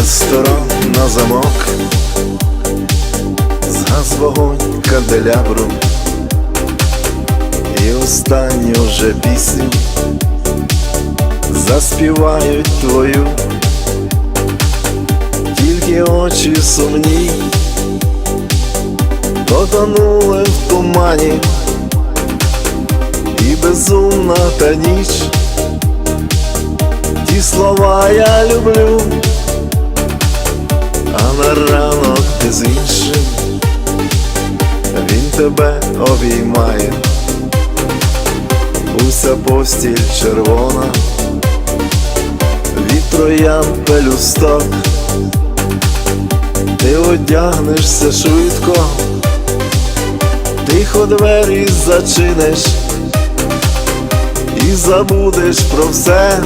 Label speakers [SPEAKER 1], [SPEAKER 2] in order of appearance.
[SPEAKER 1] Ресторан на замок, згас вогонь канделябру. І останню вже пісню заспівають твою, тільки очі сумні, потонули в тумані, і безумна та ніч, ті слова я люблю, на ранок ти з іншим, він тебе обіймає. Уся постіль червона, від троян пелюсток, ти одягнешся швидко, тихо двері зачиниш. І забудеш про все,